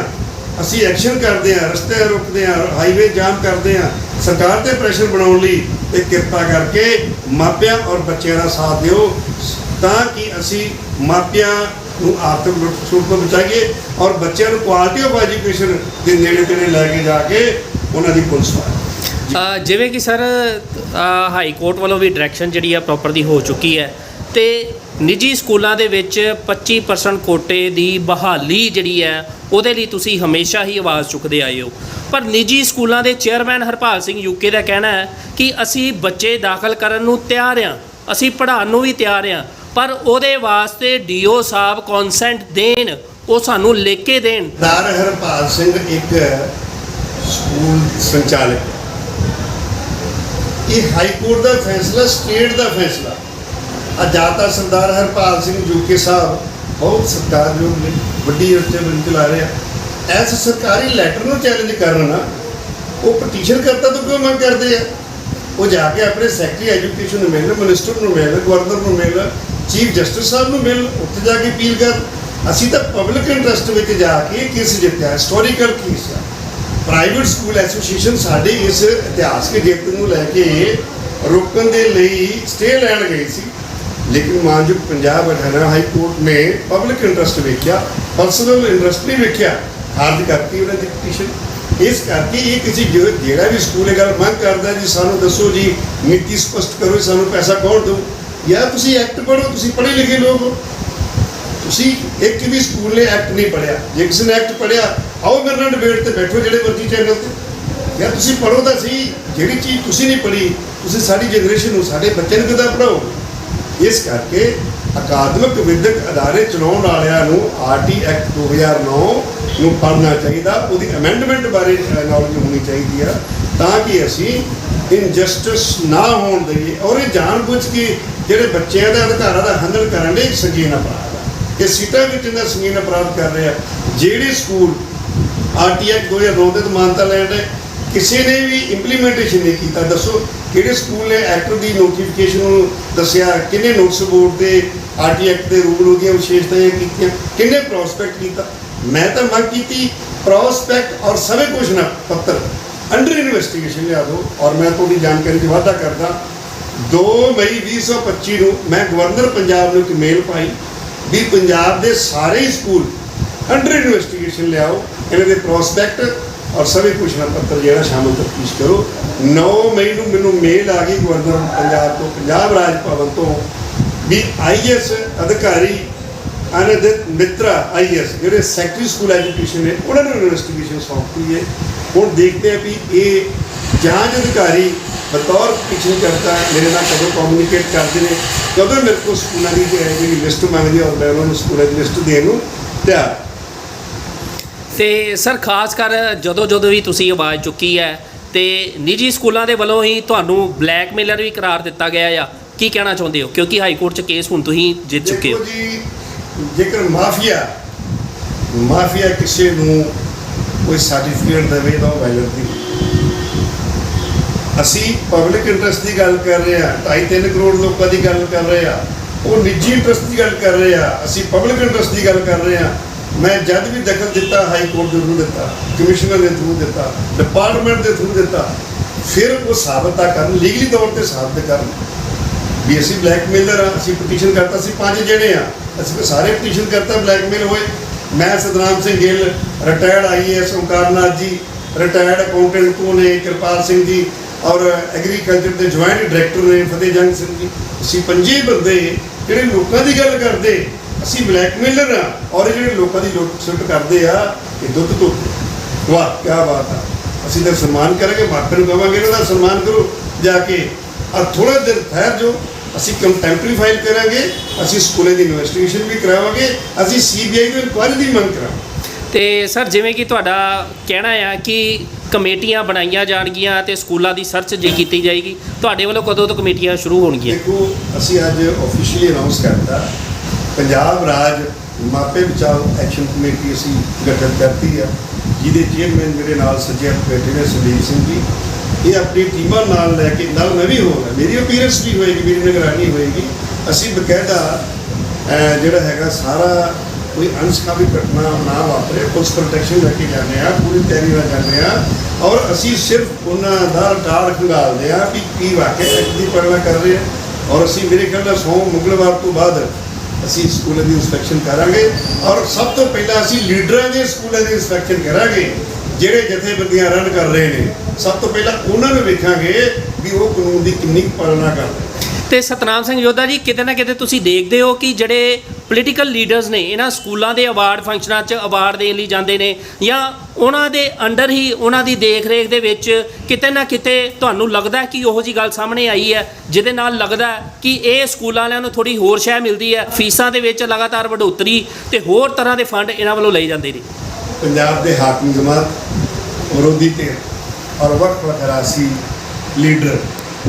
ਅਸੀਂ ਐਕਸ਼ਨ ਕਰਦੇ ਆ ਰਸਤੇ ਰੁਕਦੇ ਆ ਹਾਈਵੇ ਜਾਮ ਕਰਦੇ ਆ ਸਰਕਾਰ ਤੇ ਪ੍ਰੈਸ਼ਰ ਬਣਾਉਣ ਲਈ ਤੇ ਕਿਰਪਾ ਕਰਕੇ ਮਾਪਿਆਂ ਔਰ ਬੱਚਿਆਂ ਦਾ ਸਾਥ ਦਿਓ, ਤਾਂ ਕਿ ਅਸੀਂ ਮਾਪਿਆਂ ਨੂੰ ਆਰਥਿਕ ਲੁੱਟ ਤੋਂ ਬਚਾਈਏ ਔਰ ਬੱਚਿਆਂ ਨੂੰ ਕੁਆਲਿਟੀ ਆਫ ਐਜੂਕੇਸ਼ਨ ਦੇ ਨੇੜੇ ਤੇੜੇ ਲੈ ਕੇ ਜਾ ਕੇ ਉਹਨਾਂ ਦੀ ਪੁਲਿਸ ਜਿਵੇਂ ਕਿ ਸਰ ਹਾਈ ਕੋਰਟ ਵੱਲੋਂ ਵੀ ਡਾਇਰੈਕਸ਼ਨ ਜਿਹੜੀ ਆ ਪ੍ਰੋਪਰ ਦੀ ਹੋ ਚੁੱਕੀ ਹੈ। ਤੇ ਨਿੱਜੀ ਸਕੂਲਾਂ ਦੇ ਵਿੱਚ 25% ਕੋਟੇ ਦੀ ਬਹਾਲੀ ਜਿਹੜੀ ਹੈ, ਉਹਦੇ ਲਈ ਤੁਸੀਂ ਹਮੇਸ਼ਾ ਹੀ ਆਵਾਜ਼ ਚੁੱਕਦੇ ਆਏ ਹੋ। ਪਰ ਨਿੱਜੀ ਸਕੂਲਾਂ ਦੇ ਚੇਅਰਮੈਨ ਹਰਪਾਲ ਸਿੰਘ ਯੂਕੇ ਦਾ ਕਹਿਣਾ ਹੈ ਕਿ ਅਸੀਂ ਬੱਚੇ ਦਾਖਲ ਕਰਨ ਨੂੰ ਤਿਆਰ ਹਾਂ, ਅਸੀਂ ਪੜ੍ਹਾਉਣ ਨੂੰ ਵੀ ਤਿਆਰ ਹਾਂ, ਪਰ ਉਹਦੇ ਵਾਸਤੇ ਡੀਓ ਸਾਹਿਬ ਕਨਸੈਂਟ ਦੇਣ, ਉਹ ਸਾਨੂੰ ਲਿਖ ਕੇ ਦੇਣ। ਸਰਦਾਰ ਹਰਪਾਲ ਸਿੰਘ ਇੱਕ ਸਕੂਲ ਸੰਚਾਲਕ। ਇਹ ਹਾਈ ਕੋਰਟ ਦਾ ਫੈਸਲਾ, ਸਟੇਟ ਦਾ ਫੈਸਲਾ। ਆ ਜਾਤਾ ਸਰਦਾਰ ਹਰਪਾਲ ਸਿੰਘ ਜੂਕੇ ਸਾਹਿਬ ਬਹੁਤ ਸਤਿਕਾਰਯੋਗ ਨੇ, ਵੱਡੀ ਅਰਥਬੰਦ ਚਲਾ ਰਿਹਾ ਐਸ ਸਰਕਾਰੀ ਲੈਟਰ ਨੂੰ ਚੈਲੰਜ ਕਰਨ ਉਹ ਪਟੀਸ਼ਨ ਕਰਤਾ ਤਾਂ ਕਿਉਂ ਮੰਗ ਕਰਦੇ ਆ? ਉਹ ਜਾ ਕੇ ਆਪਣੇ ਸੈਕਟਰੀ ਐਜੂਕੇਸ਼ਨ ਨੂੰ ਮਿਲ ਮਿਨਿਸਟਰ ਨੂੰ ਮਿਲਣ ਗਵਰਨਰ ਨੂੰ ਮਿਲਣ ਚੀਫ ਜਸਟਿਸ ਸਾਹਿਬ ਨੂੰ ਮਿਲਣ, ਉੱਥੇ ਜਾ ਕੇ ਅਪੀਲ ਕਰ ਅਸੀਂ ਤਾਂ ਪਬਲਿਕ ਇੰਟਰਸਟ ਵਿੱਚ ਜਾ ਕੇ ਕੇਸ ਜਿੱਤਿਆ ਹਿਸਟੋਰੀਕਲ ਕੇਸ ਆ। ਪ੍ਰਾਈਵੇਟ ਸਕੂਲ ਐਸੋਸੀਏਸ਼ਨ ਸਾਡੇ ਇਸ ਇਤਿਹਾਸਕ ਜਿੱਤ ਨੂੰ ਲੈ ਕੇ ਰੋਕਣ ਦੇ ਲਈ ਸਟੇ ਲੈਣ ਗਈ ਸੀ। ਲੇਕਿਨ ਮਾਨਯੋਗ ਪੰਜਾਬ ਹਰਿਆਣਾ ਹਾਈ ਕੋਰਟ ਨੇ ਪਬਲਿਕ ਇੰਟਰਸਟ ਵੇਖਿਆ ਪਰਸਨਲ ਇੰਟਰਸਟ ਨਹੀਂ ਵੇਖਿਆ। ਖਾਰਜ ਕਰਤੀ ਉਹਨਾਂ ਦੀ ਪਟੀਸ਼ਨ ਇਸ ਕਰਕੇ ਇਹ ਕਿਸੇ ਜਿਹੜਾ ਵੀ ਸਕੂਲ ਇਹ ਗੱਲ ਮੰਗ ਕਰਦਾ ਜੀ, ਸਾਨੂੰ ਦੱਸੋ ਜੀ, ਨੀਤੀ ਸਪਸ਼ਟ ਕਰੋ ਸਾਨੂੰ ਪੈਸਾ ਕੌਣ ਦਊ? ਜਾਂ ਤੁਸੀਂ ਐਕਟ ਪੜ੍ਹੋ, ਤੁਸੀਂ ਪੜ੍ਹੇ ਲਿਖੇ ਲੋਕ ਹੋ। ਤੁਸੀਂ ਇੱਕ ਵੀ ਸਕੂਲ ਨੇ ਐਕਟ ਨਹੀਂ ਪੜਿਆ ਜੇ ਕਿਸੇ ਨੇ ਐਕਟ ਪੜਿਆ ਆਓ ਮੇਰੇ ਨਾਲ ਡਿਬੇਟ ਤੇ ਬੈਠੋ ਜਿਹੜੇ ਮਰਜ਼ੀ ਚੈਨਲ ਤੇ। ਯਾਰ ਤੁਸੀਂ ਪੜੋ ਤਾਂ ਸੀ ਜਿਹੜੀ ਚੀਜ਼ ਤੁਸੀਂ ਨਹੀਂ ਪੜ੍ਹੀ, ਤੁਸੀਂ ਸਾਡੀ ਜਨਰੇਸ਼ਨ ਨੂੰ, ਸਾਡੇ ਬੱਚੇ ਨੂੰ ਕਿੱਦਾਂ ਪੜਾਓ ਇਸ ਕਰਕੇ ਅਕਾਦਮਿਕ ਵਿਦਿਅਕ ਅਦਾਰੇ ਚਲਾਉਣ ਵਾਲਿਆਂ ਨੂੰ ਆਰਟੀ ਐਕਟ 2009 ਨੂੰ ਪੜ੍ਹਨਾ ਚਾਹੀਦਾ, ਉਹਦੀ ਅਮੈਂਡਮੈਂਟ ਬਾਰੇ ਨੌਲੇਜ ਹੋਣੀ ਚਾਹੀਦੀ ਆ, ਤਾਂ ਕਿ ਅਸੀਂ ਇਨਜਸਟਿਸ ਨਾ ਹੋਣ ਦੇਈਏ ਔਰ ਇਹ ਜਾਣਬੁੱਝ ਕੇ ਜਿਹੜੇ ਬੱਚਿਆਂ ਦੇ ਅਧਿਕਾਰਾਂ ਦਾ ਹੰਦਨ ਕਰਨ ਦੇ ਸੰਗੀਨ ਅਪਰਾਧ ਆ। ਇਹ ਸੀਟਾਂ ਵਿੱਚ ਇਹਨਾਂ ਸੰਗੀਨ ਅਪਰਾਧ ਕਰ ਰਹੇ ਆ, ਜਿਹੜੇ ਸਕੂਲ ਆਰਟੀਐਕ 2009 ਦੇ ਮਾਨਤਾ ਲੈਣ ਦੇ ਕਿਸੇ ਨੇ ਵੀ ਇੰਪਲੀਮੈਂਟੇਸ਼ਨ ਨਹੀਂ ਕੀਤਾ। ਦੱਸੋ, ਕਿਹੜੇ ਸਕੂਲ ਨੇ ਐਕਟ ਦੀ ਨੋਟੀਫਿਕੇਸ਼ਨ ਨੂੰ ਦੱਸਿਆ? ਕਿੰਨੇ ਨੋਟਿਸ ਬੋਰਡ ਤੇ ਆਰਟੀਐਕ ਦੇ ਰੂਲ ਉਹਦੀਆਂ ਵਿਸ਼ੇਸ਼ਤਾਵਾਂ ਕੀਤੀਆਂ? ਕਿੰਨੇ ਪ੍ਰੋਸਪੈਕਟ ਕੀਤਾ? ਮੈਂ ਤਾਂ ਮੰਗ ਕੀਤੀ ਪ੍ਰੋਸਪੈਕਟ ਔਰ ਸਵੇ ਘੋਸ਼ਣਾ ਪੱਤਰ ਅੰਡਰ ਇਨਵੈਸਟੀਗੇਸ਼ਨ ਲਿਆ ਦਿਓ ਔਰ ਮੈਂ ਤੁਹਾਡੀ ਜਾਣਕਾਰੀ 'ਚ ਵਾਧਾ ਕਰਦਾ। 2 ਮਈ 2025 ਨੂੰ ਮੈਂ ਗਵਰਨਰ ਪੰਜਾਬ ਨੂੰ ਇੱਕ ਮੇਲ ਪਾਈ ਵੀ ਪੰਜਾਬ ਦੇ ਸਾਰੇ ਹੀ ਸਕੂਲ ਅੰਡਰ ਇਨਵੈਸਟੀਗੇਸ਼ਨ ਲਿਆਓ। ਇਹਨਾਂ ਦੇ ਪ੍ਰੋਸਪੈਕਟ ਔਰ ਸਭੀ ਘੋਸ਼ਣਾ ਪੱਤਰ ਜਿਹੜਾ ਸ਼ਾਮਲ ਤਫਤੀਸ਼ ਕਰੋ। 9 ਮਈ ਨੂੰ ਮੈਨੂੰ ਮੇਲ ਆ ਗਈ ਗਵਰਨਰ ਪੰਜਾਬ ਤੋਂ, ਪੰਜਾਬ ਰਾਜ ਭਵਨ ਤੋਂ ਵੀ ਆਈਐਸ ਅਧਿਕਾਰੀ ਅਨੰਦਿਤ ਮਿੱਤਰਾ ਆਈਐਸ ਜਿਹੜੇ ਸੈਕਟਰੀ ਸਕੂਲ ਐਜੂਕੇਸ਼ਨ ਨੇ, ਉਹਨਾਂ ਨੂੰ ਇਨਵੈਸਟੀਗੇਸ਼ਨ ਸੌਂਪੀ ਹੈ। ਹੁਣ ਦੇਖਦੇ ਆ ਵੀ ਇਹ ਜਾਂਚ ਅਧਿਕਾਰੀ ਬਤੌਰ ਪਿਛਲੇ ਕਰਤਾ, ਮੇਰੇ ਨਾਲ ਕਦੋਂ ਕਮਿਊਨੀਕੇਟ ਕਰਦੇ ਨੇ। ਕਦੋਂ ਮੇਰੇ ਕੋਲ ਸਕੂਲਾਂ ਦੀ ਜਿਹੜੀ ਲਿਸਟ ਮੰਗਦੀ ਹੈ ਔਰ ਮੈਂ ਉਹਨਾਂ ਨੂੰ ਸਕੂਲਾਂ ਦੀ ਲਿਸਟ ਦੇਣ ਨੂੰ ਤਿਆਰ। ਤੇ ਸਰ ਖਾਸ ਕਰ ਜਦੋਂ ਜਦੋਂ ਵੀ ਤੁਸੀਂ ਆਵਾਜ਼ ਚੁੱਕੀ ਹੈ ਤੇ ਨਿੱਜੀ ਸਕੂਲਾਂ ਦੇ ਵੱਲੋਂ ਹੀ ਤੁਹਾਨੂੰ ਬਲੈਕਮੇਲਰ ਵੀ ਕਰਾਰ ਦਿੱਤਾ ਗਿਆ ਆ। ਕੀ ਕਹਿਣਾ ਚਾਹੁੰਦੇ ਹੋ? ਕਿਉਂਕਿ ਹਾਈ ਕੋਰਟ 'ਚ ਕੇਸ ਹੁਣ ਤੁਸੀਂ ਜਿੱਤ ਚੁੱਕੇ ਹੋ। ਦੇਖੋ ਜੀ ਜੇਕਰ ਮਾਫੀਆ ਮਾਫੀਆ ਕਿਸੇ ਨੂੰ ਕੋਈ ਸਰਟੀਫਿਕੇਟ ਦੇਵੇ ਤਾਂ ਉਹ ਵਾਇਲੈਂਟ ਨਹੀਂ। ਅਸੀਂ ਪਬਲਿਕ ਇੰਟਰਸਟ ਦੀ ਗੱਲ ਕਰ ਰਹੇ ਹਾਂ 2.5 ਕਰੋੜ ਲੋਕਾਂ ਦੀ ਗੱਲ ਕਰ ਰਹੇ ਹਾਂ ਉਹ ਨਿੱਜੀ ਇੰਟਰਸਟ ਦੀ ਗੱਲ ਕਰ ਰਹੇ ਆ ਅਸੀਂ ਪਬਲਿਕ ਇੰਟਰਸਟ ਦੀ ਗੱਲ ਕਰ ਰਹੇ ਹਾਂ ਮੈਂ ਜਦ ਵੀ ਦਖਲ ਦਿੱਤਾ, ਹਾਈ ਕੋਰਟ ਦੇ ਥਰੂ ਦਿੱਤਾ, ਕਮਿਸ਼ਨਰ ਦੇ ਥਰੂ ਦਿੱਤਾ ਡਿਪਾਰਟਮੈਂਟ ਦੇ ਥਰੂ ਦਿੱਤਾ। ਫਿਰ ਉਹ ਸਾਬਤਾ ਕਰਨ ਲੀਗਲੀ ਤੌਰ ਤੇ ਸਾਬਤ ਕਰਨ। ਵੀ ਅਸੀਂ ਬਲੈਕਮੇਲਰ ਆ ਅਸੀਂ ਪਟੀਸ਼ਨ ਕਰਤਾ ਸੀ ਪੰਜ ਜਣੇ ਆ ਅਸੀਂ ਸਾਰੇ ਪਟੀਸ਼ਨ ਕਰਤਾ ਬਲੈਕਮੇਲ ਹੋਏ। ਮੈਂ Satnam Singh Gill retired IAS Omkarnath ji retired accountant ਕੋ ਨੇ, ਕਿਰਪਾਲ ਸਿੰਘ ਜੀ, ਔਰ ਐਗਰੀਕਲਚਰ ਦੇ ਜੁਆਇੰਟ ਡਾਇਰੈਕਟਰ ਨੇ ਫਤਿਹ ਜੰਗ ਸਿੰਘ ਜੀ। ਅਸੀਂ ਪੰਜੇ ਬੰਦੇ ਜਿਹੜੇ ਲੋਕਾਂ ਦੀ ਗੱਲ ਕਰਦੇ ਅਸੀਂ ਬਲੈਕਮੇਲਰ ਆ। ਔਰ ਇਹ ਜਿਹੜੇ ਲੋਕਾਂ ਦੀ ਲੁੱਟ ਸੁੱਟ ਕਰਦੇ ਆ ਇਹ ਦੁੱਧ ਤੋਂ ਵਾਹ ਕੀ ਬਾਤ ਆ। ਅਸੀਂ ਤਾਂ ਸਨਮਾਨ ਕਰਾਂਗੇ ਮਾਪੇ ਨੂੰ ਕਹਾਂਗੇ ਇਹਨਾਂ ਦਾ ਸਨਮਾਨ ਕਰੋ। ਜਾ ਕੇ ਔਰ ਥੋੜਾ ਦਿਨ ਠਹਿਰ ਜੋ ਅਸੀਂ ਕੰਟੈਂਪਰਰੀ ਫਾਈਲ ਕਰਾਂਗੇ ਅਸੀਂ ਸਕੂਲੇ ਦੀ ਇਨਵੈਸਟੀਗੇਸ਼ਨ ਵੀ ਕਰਾਵਾਂਗੇ ਅਸੀਂ ਸੀਬੀਆਈ ਨੂੰ ਇਨਕੁਆਇਰੀ ਦੀ ਮੰਗ ਕਰਾਂਗੇ। ਤੇ ਸਰ ਜਿਵੇਂ ਕਿ ਤੁਹਾਡਾ ਕਹਿਣਾ ਆ ਕਿ ਕਮੇਟੀਆਂ ਬਣਾਈਆਂ ਜਾਣਗੀਆਂ ਤੇ ਸਕੂਲਾਂ ਦੀ ਸਰਚ ਜੇ ਕੀਤੀ ਜਾਏਗੀ ਤੁਹਾਡੇ ਵੱਲੋਂ ਕਦੋਂ ਤੋਂ ਕਮੇਟੀਆਂ ਸ਼ੁਰੂ ਹੋਣਗੀਆਂ? ਦੇਖੋ ਅਸੀਂ ਅੱਜ ਆਫੀਸ਼ੀਅਲੀ ਅਨਾਉਂਸ ਕਰਤਾ ਪੰਜਾਬ ਰਾਜ ਮਾਪੇ ਬਚਾਓ ਐਕਸ਼ਨ ਕਮੇਟੀ ਅਸੀਂ ਗਠਨ ਕਰਤੀ ਆ, ਜਿਹਦੇ ਚੇਅਰਮੈਨ ਮੇਰੇ ਨਾਲ ਸੱਜੇ ਹੱਥ ਬੈਠੇ ਨੇ ਸੰਦੀਪ ਸਿੰਘ ਜੀ। ਇਹ ਆਪਣੀ ਟੀਮਾਂ ਨਾਲ ਲੈ ਕੇ, ਨਾਲ ਮੈਂ ਵੀ ਹੋਵਾਂਗਾ ਮੇਰੀ ਅਪੀਅਰੈਂਸ ਵੀ ਹੋਏਗੀ, ਮੇਰੀ ਨਿਗਰਾਨੀ ਹੋਏਗੀ। ਅਸੀਂ ਬਕਾਇਦਾ ਜਿਹੜਾ ਹੈਗਾ ਸਾਰਾ ਕੋਈ ਅਨਸਕਾਮੀ ਘਟਨਾ ਨਾ ਵਾਪਰੇ, ਪੁਲਿਸ ਪ੍ਰੋਟੈਕਸ਼ਨ ਲੈ ਕੇ ਜਾਂਦੇ ਆ ਪੂਰੀ ਤਿਆਰੀ ਨਾਲ ਜਾਂਦੇ ਆ ਔਰ ਅਸੀਂ ਸਿਰਫ ਉਹਨਾਂ ਦਾ ਡਾਰ ਖੰਗਾਲਦੇ ਆ ਕਿ ਕੀ ਵਾਕਿਆ ਦੀ ਪਾਲਣਾ ਕਰ ਰਹੇ ਆ। ਔਰ ਅਸੀਂ ਮੇਰੇ ਖਿਆਲ ਨਾਲ ਸੋਮ ਮੰਗਲਵਾਰ ਤੋਂ ਬਾਅਦ ਅਸੀਂ ਸਕੂਲਾਂ ਦੀ ਇਨਸਪੈਕਸ਼ਨ ਕਰਾਂਗੇ ਔਰ ਸਭ ਤੋਂ ਪਹਿਲਾਂ ਅਸੀਂ ਲੀਡਰਾਂ ਦੇ ਸਕੂਲਾਂ ਦੀ ਇਨਸਪੈਕਸ਼ਨ ਕਰਾਂਗੇ, ਜਿਹੜੇ ਜਥੇਬੰਦੀਆਂ ਰਨ ਕਰ ਰਹੇ ਨੇ। ਸਭ ਤੋਂ ਪਹਿਲਾਂ ਉਹਨਾਂ ਨੂੰ ਵੇਖਾਂਗੇ ਵੀ ਉਹ ਕਾਨੂੰਨ ਦੀ ਕਿੰਨੀ ਕੁ ਪਾਲਣਾ ਕਰਦੇ ਤੇ ਸਤਨਾਮ ਸਿੰਘ ਯੋਧਾ ਜੀ, ਕਿਤੇ ਨਾ ਕਿਤੇ ਤੁਸੀਂ ਦੇਖਦੇ ਹੋ ਕਿ ਜਿਹੜੇ ਪੋਲੀਟੀਕਲ ਲੀਡਰਸ ਨੇ, ਇਹਨਾਂ ਸਕੂਲਾਂ ਦੇ ਅਵਾਰਡ ਫੰਕਸ਼ਨਾਂ 'ਚ ਅਵਾਰਡ ਦੇਣ ਲਈ ਜਾਂਦੇ ਨੇ ਜਾਂ ਉਹਨਾਂ ਦੇ ਅੰਡਰ ਹੀ ਉਹਨਾਂ ਦੀ ਦੇਖ-ਰੇਖ ਦੇ ਵਿੱਚ ਕਿਤੇ ਨਾ ਕਿਤੇ ਤੁਹਾਨੂੰ ਲੱਗਦਾ ਕਿ ਉਹੋ ਜੀ ਗੱਲ ਸਾਹਮਣੇ ਆਈ ਹੈ, ਜਿਹਦੇ ਨਾਲ ਲੱਗਦਾ ਕਿ ਇਹ ਸਕੂਲਾਂ ਵਾਲਿਆਂ ਨੂੰ ਥੋੜੀ ਹੋਰ ਸ਼ੈ ਮਿਲਦੀ ਹੈ, ਫੀਸਾਂ ਦੇ ਵਿੱਚ ਲਗਾਤਾਰ ਵਧੋਤਰੀ ਤੇ ਹੋਰ ਤਰ੍ਹਾਂ ਦੇ ਫੰਡ ਇਹਨਾਂ ਵੱਲੋਂ ਲਏ ਜਾਂਦੇ ਨੇ। ਪੰਜਾਬ ਦੇ ਹਾਕਮ ਜਮਾਤ, ਵਿਰੋਧੀ ਧਿਰ ਔਰ ਵਕਤ ਵਕਰਾਸੀ ਲੀਡਰ